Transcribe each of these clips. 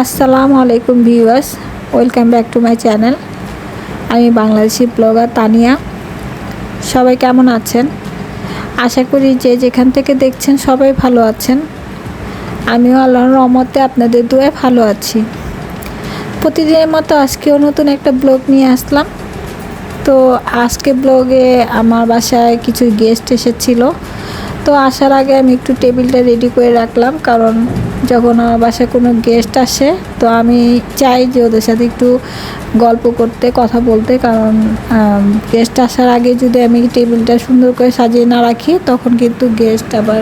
আসসালামু আলাইকুম viewers, welcome back to my channel. আমি বাংলাদেশি ব্লগার তানিয়া। সবাই কেমন আছেন? আশা করি যে যেখান থেকে দেখছেন সবাই ভালো আছেন। আমিও আল্লাহর রহমতে আপনাদের দুয়ে ভালো আছি। প্রতিদিনের মতো আজকেও নতুন একটা ব্লগ নিয়ে আসলাম। তো আজকে ব্লগে আমার বাসায় কিছু গেস্ট এসেছিল। তো আসার আগে আমি একটু টেবিলটা রেডি করে রাখলাম, কারণ যখন আমার বাসায় কোনো গেস্ট আসে, তো আমি চাই যে ওদের সাথে একটু গল্প করতে, কথা বলতে। কারণ গেস্ট আসার আগে যদি আমি টেবিলটা সুন্দর করে সাজিয়ে না রাখি, তখন কিন্তু গেস্ট আবার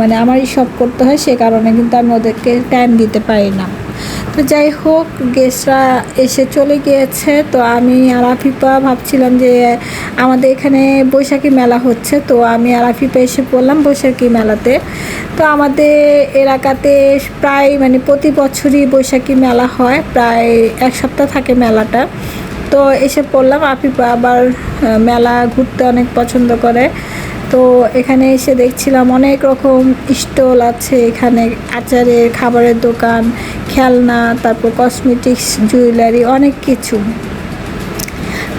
মানে আমারই সব করতে হয়। সে কারণে কিন্তু আমি ওদেরকে টাইম দিতে পারি না। তো যাই হোক গেস্টরা এসে চলে গিয়েছে। তো আমি আর আফিফা ভাবছিলাম যে, আমাদের এখানে বৈশাখী মেলা হচ্ছে। তো আমি আর আফিফা এসে পড়লাম বৈশাখী মেলাতে। তো আমাদের এলাকাতে প্রায় মানে প্রতি বছরই বৈশাখী মেলা হয়। প্রায় এক সপ্তাহ থাকে মেলাটা। তো এসে পড়লাম। আফিফা আবার মেলা ঘুরতে অনেক পছন্দ করে। তো এখানে এসে দেখছিলাম অনেক রকম স্টল আছে। এখানে আচারের, খাবারের দোকান, খেলনা, তারপর কসমেটিক্স জুয়েলারি অনেক কিছু।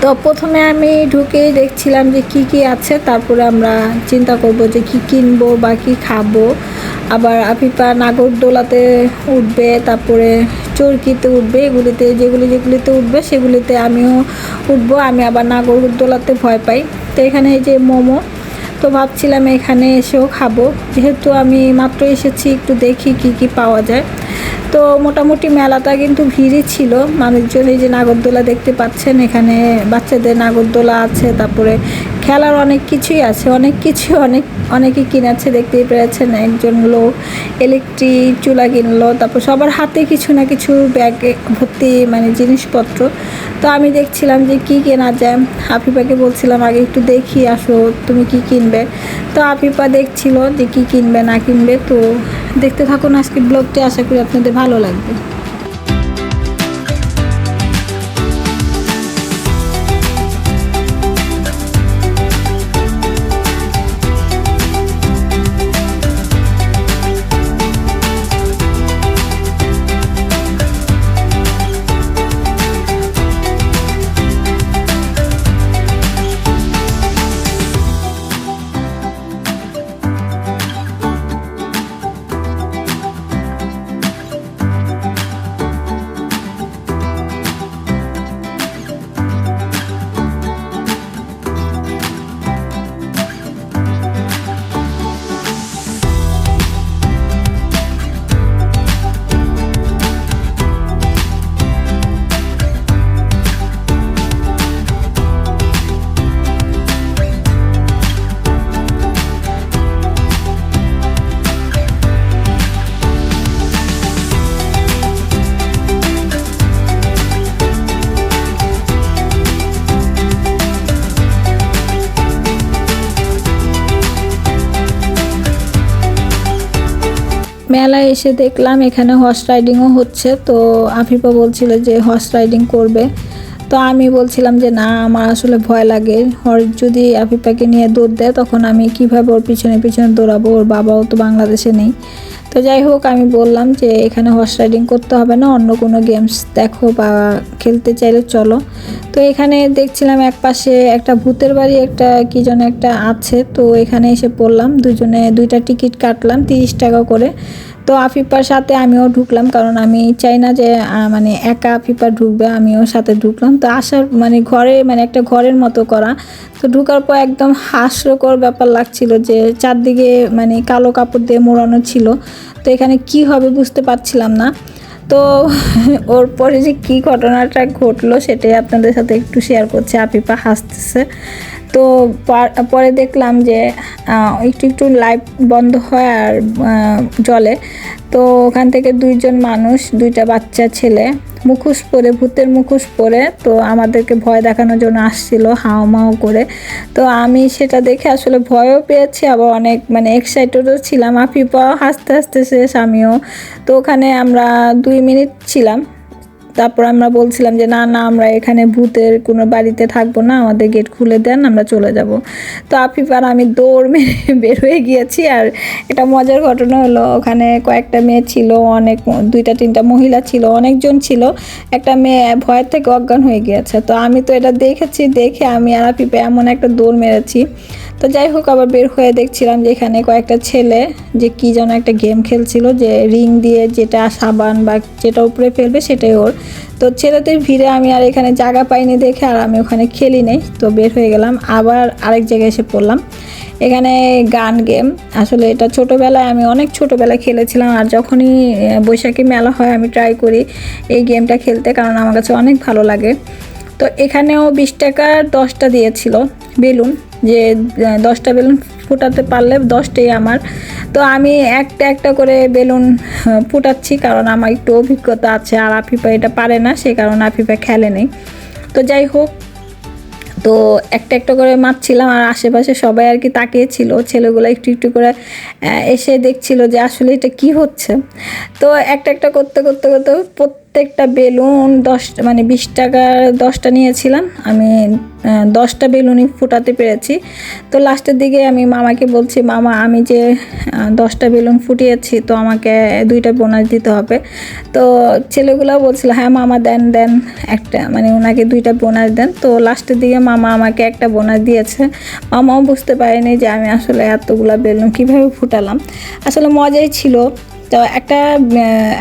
তো প্রথমে আমি ঢুকেই দেখছিলাম যে কি কি আছে, তারপরে আমরা চিন্তা করব যে কি কিনবো বা কি খাব। আবার আফিফা নাগরদোলাতে উঠবে, তারপরে চরকিতে উঠবে, এগুলিতে যেগুলি যেগুলিতে উঠবে সেগুলিতে আমিও উঠবো। আমি আবার নাগরদোলাতে ভয় পাই। তো এখানে এই যে মোমো তো ভাবছিলাম এখানে এসেও খাব। যেহেতু আমি মাত্র এসেছি, একটু দেখি কি কি পাওয়া যায়। তো মোটামুটি মেলাটা কিন্তু ভিড়ই ছিল। মানুষজন এই যে নাগরদোলা দেখতে পাচ্ছেন, এখানে বাচ্চাদের নাগরদোলা আছে, তারপরে খেলার অনেক কিছুই আছে, অনেক কিছু, অনেক অনেকেই কিনেছে, দেখতেই পেরেছেন, একজন লোক ইলেকট্রিক চুলা কিনলো, তারপর সবার হাতে কিছু না কিছু ব্যাগে ভর্তি মানে জিনিসপত্র। তো আমি দেখছিলাম যে কি কেনা যায়। আফিফাকে বলছিলাম, আগে একটু দেখি, আসো, তুমি কি কিনবে? তো আফিফা দেখছিল যে কি কিনবে, না কিনবে, তো দেখতে থাকুন আজকে ব্লগটি আশা করি আপনাদের ভালো লাগবে। মেলায় এসে দেখলাম এখানে হর্স রাইডিংও হচ্ছে। তো আফিফা বলছিল যে হর্স রাইডিং করবে। তো আমি বলছিলাম যে, না, আমার আসলে ভয় লাগে। হর্স যদি আফিফাকে নিয়ে দৌড় দেয়, তখন আমি কীভাবে ওর পিছনে পিছনে দৌড়াবো? ওর বাবাও তো বাংলাদেশে নেই। তো যাই হোক, আমি বললাম যে এখানে হর্স রাইডিং করতে হবে না, অন্য কোনো গেমস দেখো বা খেলতে চাইলে চলো। তো এখানে দেখছিলাম এক পাশে একটা ভূতের বাড়ি, একটা কি যেন একটা আছে। তো এখানে এসে পড়লাম, দুজনে দুইটা টিকিট কাটলাম, তিরিশ টাকা করে। তো আফিফার সাথে আমিও ঢুকলাম, কারণ আমি চাই না যে মানে একা আফিফা ঢুকবে, আমিও সাথে ঢুকলাম। তো আসার মানে ঘরে মানে একটা ঘরের মতো করা। তো ঢুকার পর একদম হাস্যকর ব্যাপার লাগছিল যে, চারদিকে মানে কালো কাপড় দিয়ে মোড়ানো ছিল। তো এখানে কি হবে বুঝতে পারছিলাম না। তো ওর পরে যে কী ঘটনাটা ঘটলো সেটাই আপনাদের সাথে একটু শেয়ার করছে। আপিপা হাসতেছে। তো পরে দেখলাম যে একটু একটু লাইট বন্ধ হয় আর জলে তো ওখান থেকে দুইজন মানুষ, দুইটা বাচ্চা ছেলে, মুখোশ পরে, ভূতের মুখোশ পরে, তো আমাদেরকে ভয় দেখানোর জন্য আসছিল হাও মাও করে। তো আমি সেটা দেখে আসলে ভয়ও পেয়েছি, আবার অনেক মানে এক্সাইটেডও ছিলাম। আফিপাও হাসতে হাসতে শেষ, আমিও। তো ওখানে আমরা দুই মিনিট ছিলাম। তারপর আমরা বলছিলাম যে, না না, আমরা এখানে ভূতের কোনো বাড়িতে থাকব না, আমাদের গেট খুলে দেন, আমরা চলে যাব। তো আফিফ আর আমি দৌড় মেরে বের হয়ে গিয়েছি আর এটা মজার ঘটনা হলো, ওখানে কয়েকটা মেয়ে ছিল, অনেক দুইটা, তিনটা মহিলা ছিল, অনেকজন ছিল, একটা মেয়ে ভয়ের থেকে অজ্ঞান হয়ে গিয়েছে। তো আমি তো এটা দেখেছি, দেখে আমি আর আফিফে এমন একটা দৌড় মেরেছি তো যাই হোক, আবার বের হয়ে দেখছিলাম যে এখানে কয়েকটা ছেলে যে কি যেন একটা গেম খেলছিল, যে রিং দিয়ে যেটা সাবান বা যেটা উপরে ফেলবে সেটাই ওর। তো ছেলেদের ভিড়ে আমি আর এখানে জায়গা পাইনি দেখে আর আমি ওখানে খেলি নেই। তো বের হয়ে গেলাম, আবার আরেক জায়গায় এসে পড়লাম। এখানে গান গেম, আসলে এটা ছোটোবেলায় আমি অনেক ছোটোবেলায় খেলেছিলাম আর যখনই বৈশাখী মেলা হয় আমি ট্রাই করি এই গেমটা খেলতে কারণ আমার কাছে অনেক ভালো লাগে। তো এখানেও বিশ টাকার দশটা দিয়েছিল বেলুন, যে দশটা বেলুন ফুটাতে পারলে দশটাই আমার। তো আমি একটা একটা করে বেলুন ফুটাচ্ছি কারণ আমার একটু অভিজ্ঞতা আছে আর আফিফা এটা পারে না, সে কারণে আফিফা খেলে নেই। তো যাই হোক, তো একটা একটা করে মারছিলাম আর আশেপাশে সবাই আর কি তাকিয়েছিল। ছেলেগুলো একটু একটু করে এসে দেখছিল যে আসলে এটা কি হচ্ছে। তো একটা একটা করতে করতে করতে প্রত্যেকটা বেলুন দশ মানে বিশ টাকার দশটা নিয়েছিলাম। আমি দশটা বেলুনই ফুটাতে পেরেছি। তো লাস্টের দিকে আমি মামাকে বলছি, মামা, আমি যে দশটা বেলুন ফুটিয়েছি, তো আমাকে দুইটা বোনাস দিতে হবে। তো ছেলেগুলো বলছিল হ্যাঁ মামা, দেন দেন, একটা মানে ওনাকে দুইটা বোনাস দেন। তো লাস্টের দিকে মামা আমাকে একটা বোনাস দিয়েছে। মামাও বুঝতে পারেনি যে আমি আসলে এতগুলা বেলুন কীভাবে ফুটালাম। আসলে মজাই ছিল। তো একটা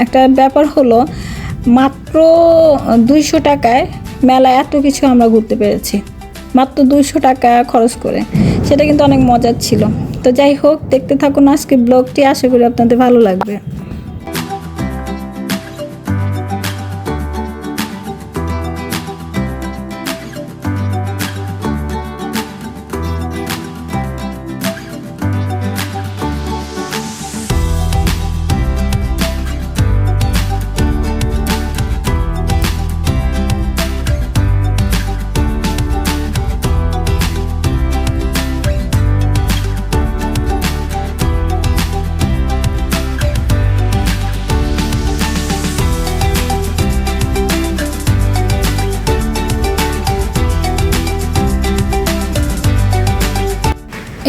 একটা ব্যাপার হলো মাত্র দুইশো টাকায় মেলা এত কিছু আমরা ঘুরতে পেরেছি। মাত্র দুইশো টাকা খরচ করে। সেটা কিন্তু অনেক মজার ছিল। তো যাই হোক, দেখতে থাকুন আজকে ব্লগটি। আশা করি আপনাদের ভালো লাগবে।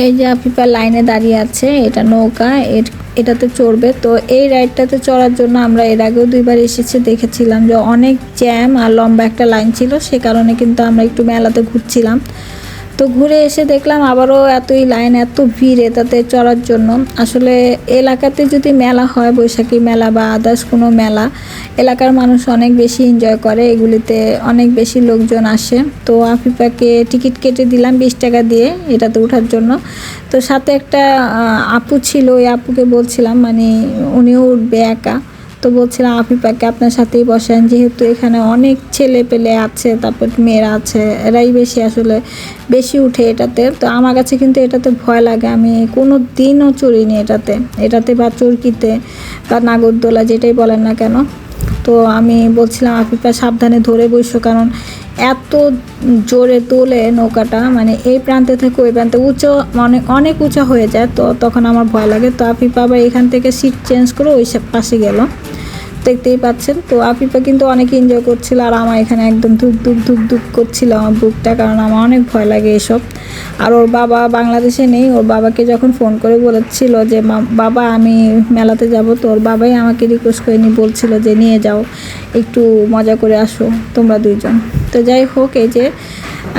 এই যে আফিফা লাইনে দাঁড়িয়ে আছে, এটা নৌকা এটাতে চড়বে। তো এই রাইডটাতে চড়ার জন্য আমরা এর আগেও দুইবার এসেছি, দেখেছিলাম যে অনেক জ্যাম আর লম্বা একটা লাইন ছিল, সে কারণে কিন্তু আমরা একটু মেলাতে ঘুরছিলাম। তো ঘুরে এসে দেখলাম আবারও এতই লাইন, এত ভিড় এটাতে চড়ার জন্য। আসলে এলাকাতে যদি মেলা হয়, বৈশাখী মেলা বা আদার্স কোনো মেলা, এলাকার মানুষ অনেক বেশি এনজয় করে, এগুলিতে অনেক বেশি লোকজন আসে। তো আফিফাকে টিকিট কেটে দিলাম বিশ টাকা দিয়ে এটাতে ওঠার জন্য। তো সাথে একটা আপু ছিল, ওই আপুকে বলছিলাম মানে উনিও উঠবে একা। তো বলছিলাম আফিফাকে আপনার সাথেই বসেন। যেহেতু এখানে অনেক ছেলে পেলে আছে, তারপর মেয়েরা আছে, এরাই বেশি আসলে বেশি উঠে এটাতে। তো আমার কাছে কিন্তু এটাতে ভয় লাগে। আমি কোনো দিনও চড়িনি এটাতে। এটাতে বা চরকিতে বা নাগরদোলা যেটাই বলেন না কেন। তো আমি বলছিলাম আফিফা সাবধানে ধরে বসো, কারণ এত জোরে তোলে নৌকাটা মানে এই প্রান্তে থেকে ওই প্রান্তে উঁচু মানে অনেক উঁচা হয়ে যায়। তো তখন আমার ভয় লাগে। তো আফিফা আবার এখান থেকে সিট চেঞ্জ করে ওই পাশে গেল। দেখতেই পাচ্ছেন। তো আফিফা কিন্তু অনেক এনজয় করছিল আর আমার এখানে একদম ধুক ধুক ধুক ধুক করছিল আমার বুকটা কারণ আমার অনেক ভয় লাগে এসব। আর ওর বাবা বাংলাদেশে নেই, ওর বাবাকে যখন ফোন করে বলেছিল যে, "মা- বাবা, আমি মেলাতে যাব। তো ওর বাবাই আমাকে রিকোয়েস্ট করে নিয়ে বলছিল যে, নিয়ে যাও, একটু মজা করে আসো, তোমরা দুইজন। তো যাই হোক, এই যে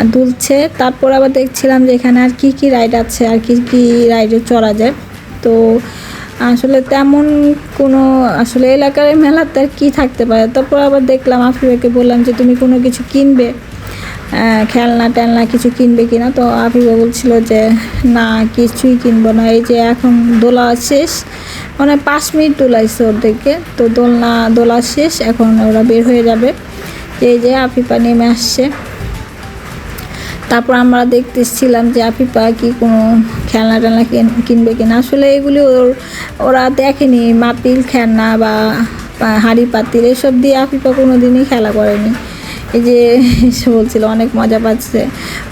দুলছে। তারপর আবার দেখছিলাম যে, এখানে আর কি কি রাইড আছে, আর কি কি রাইডে চড়া যায়। তো আসলে তেমন কোনো, আসলে এলাকার মেলাতে আর কী থাকতে পারে? তারপর আবার দেখলাম আফিফাকে বললাম যে, তুমি কোনো কিছু কিনবে? খেলনা টেলনা কিছু কিনবে কিনা তো আফিফা বলছিল যে, না, কিছুই কিনবো না। এই যে এখন দোলা শেষ মানে পাঁচ মিনিট দোলাইছে ওদেরকে। তো দোলনা, দোলা শেষ, এখন ওরা বের হয়ে যাবে। এই যে আফিফা নেমে আসছে। তারপর আমরা দেখতেছিলাম যে আফিফা কি কোনো খেলনা টেলনা কিন- কিনবে কিনা। আসলে এগুলি ওর ওরা দেখেনি, মাপিল খেলনা বা হাঁড়ি পাতিল, এসব দিয়ে আফিফা কোনো দিনই খেলা করেনি। এই যে সে বলছিল অনেক মজা পাচ্ছে,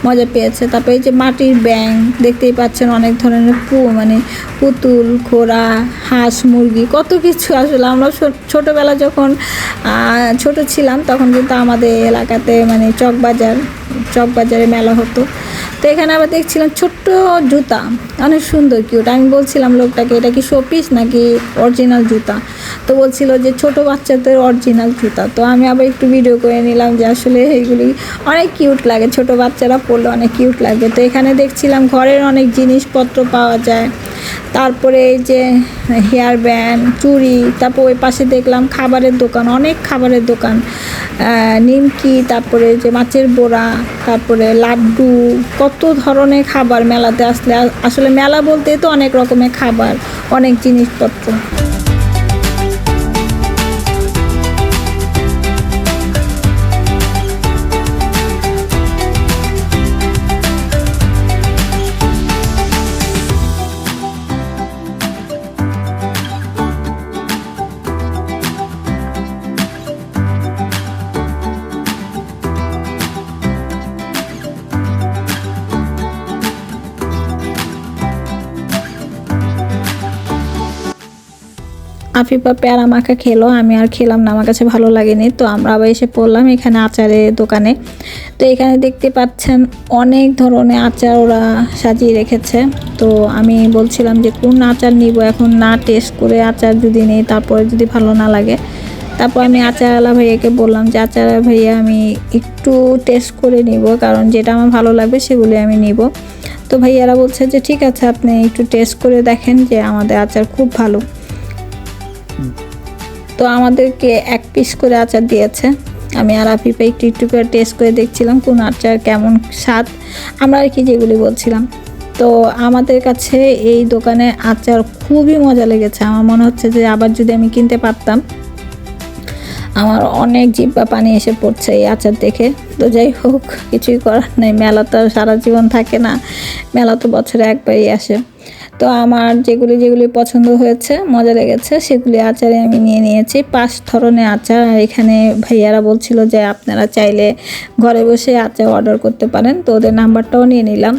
মজা পেয়েছে। তারপরে এই যে মাটির ব্যাং দেখতেই পাচ্ছেন অনেক ধরনের পু মানে পুতুল, ঘোড়া, হাঁস, মুরগি, কত কিছু আসলে। আমরা ছোটবেলা যখন ছোট ছিলাম, তখন কিন্তু আমাদের এলাকাতে মানে চকবাজার চকবাজারে মেলা হতো। তো এখানে আবার দেখছিলাম ছোট্ট জুতা, অনেক সুন্দর কিউট আমি বলছিলাম লোকটাকে, এটা কি শোপিস নাকি অরিজিনাল জুতা? তো বলছিল যে ছোট বাচ্চাদের অরিজিনাল জুতা। তো আমি আবার একটু ভিডিও করে নিলাম যে আসলে এইগুলি অনেক কিউট লাগে, ছোট বাচ্চারা পরলে অনেক কিউট লাগে। তো এখানে দেখছিলাম ঘরের অনেক জিনিসপত্র পাওয়া যায়। তারপরে এই যে হেয়ার ব্যান্ড চুড়ি, তারপর ওই পাশে দেখলাম খাবারের দোকান, অনেক খাবারের দোকান। নিমকি, তারপরে যে মাছের বোড়া, তারপরে লাড্ডু, কত ধরনের খাবার মেলাতে আসলে আসলে মেলা বলতে তো অনেক রকমের খাবার, অনেক জিনিসপত্র। আফিফা পেয়ারা মাখা খেলো, আমি আর খেলাম না, আমার কাছে ভালো লাগেনি। তো আমরা আবার এসে পড়লাম এখানে আচারের দোকানে। তো এখানে দেখতে পাচ্ছেন অনেক ধরনের আচার ওরা সাজিয়ে রেখেছে। তো আমি বলছিলাম যে, কোন আচার নিব এখন? না টেস্ট করে আচার যদি নেই, তারপরে যদি ভালো না লাগে। তারপর আমি আচারওয়ালা ভাইয়াকে বললাম যে আচার ভাইয়া, আমি একটু টেস্ট করে নিব, কারণ যেটা আমার ভালো লাগবে সেগুলি আমি নিব। তো ভাইয়ারা বলছে যে, ঠিক আছে, আপনি একটু টেস্ট করে দেখেন যে, আমাদের আচার খুব ভালো। তো আমাদেরকে এক পিস করে আচার দিয়েছে। আমি আর আফিফা একটু একটু করে টেস্ট করে দেখছিলাম কোন আচার কেমন স্বাদ। আমরা আর কি যেগুলি বলছিলাম। তো আমাদের কাছে এই দোকানে আচার খুবই মজা লেগেছে। আমার মনে হচ্ছে যে আবার যদি আমি কিনতে পারতাম, আমার অনেক জিব্বা পানি এসে পড়ছে এই আচার দেখে। তো যাই হোক, কিছুই করার নেই। মেলা তো সারা জীবন থাকে না। মেলা তো বছরে একবারই আসে। তো আমার যেগুলি যেগুলি পছন্দ হয়েছে, মজা লেগেছে, সেগুলি আচারে আমি নিয়ে নিয়েছি। পাঁচ ধরনের আচার, আর এখানে ভাইয়ারা বলছিল যে আপনারা চাইলে ঘরে বসে আচার অর্ডার করতে পারেন, তো ওদের নাম্বারটাও নিয়ে নিলাম।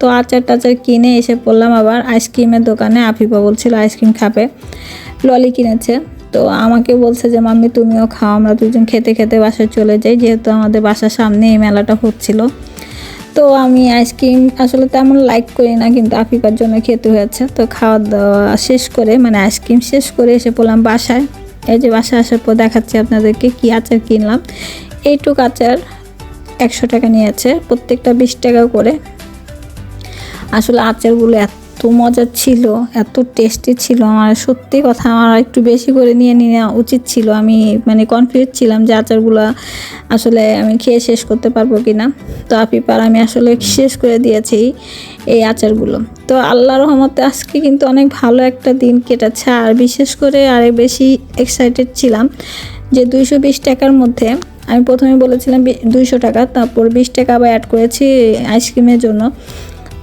তো আচার টাচার কিনে এসে পড়লাম আবার আইসক্রিমের দোকানে, আফিফা বলছিল আইসক্রিম খাবে, ললি কিনেছে। তো আমাকে বলছে যে, মাম্মি, তুমিও খাও, আমরা দুজন খেতে খেতে বাসায় চলে যাই, যেহেতু আমাদের বাসার সামনে এই মেলাটা হচ্ছিল। তো আমি আইসক্রিম আসলে তেমন লাইক করি না, কিন্তু আফিফার জন্য খেতে হয়েছে। তো খাওয়া দাওয়া শেষ করে মানে আইসক্রিম শেষ করে এসে পড়লাম বাসায়। এই যে বাসায় আসার পর দেখাচ্ছি আপনাদেরকে কী আচার কিনলাম। এইটুক আচার একশো টাকা নিয়েছে, প্রত্যেকটা বিশ টাকা করে। আসলে আচারগুলো এত মজার ছিল, এত টেস্টি ছিল। আমার সত্যি কথা আমার একটু বেশি করে নিয়ে নেওয়া উচিত ছিল। আমি মানে কনফিউজ ছিলাম যে আচারগুলো আসলে আমি খেয়ে শেষ করতে পারব কি না তো আপিপার, আমি আসলে শেষ করে দিয়েছি এই আচারগুলো। তো আল্লাহ রহমতে আজকে কিন্তু অনেক ভালো একটা দিন কেটেছে। আর বিশেষ করে আরে বেশি এক্সাইটেড ছিলাম যে দুইশো বিশ টাকার মধ্যে আমি প্রথমে বলেছিলাম দুইশো টাকা, তারপর বিশ টাকা আবার অ্যাড করেছি আইসক্রিমের জন্য।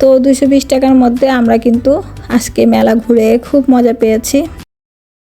তো দুশো টাকার মধ্যে আমরা কিন্তু আজকে মেলা ঘুরে খুব মজা পেয়েছি।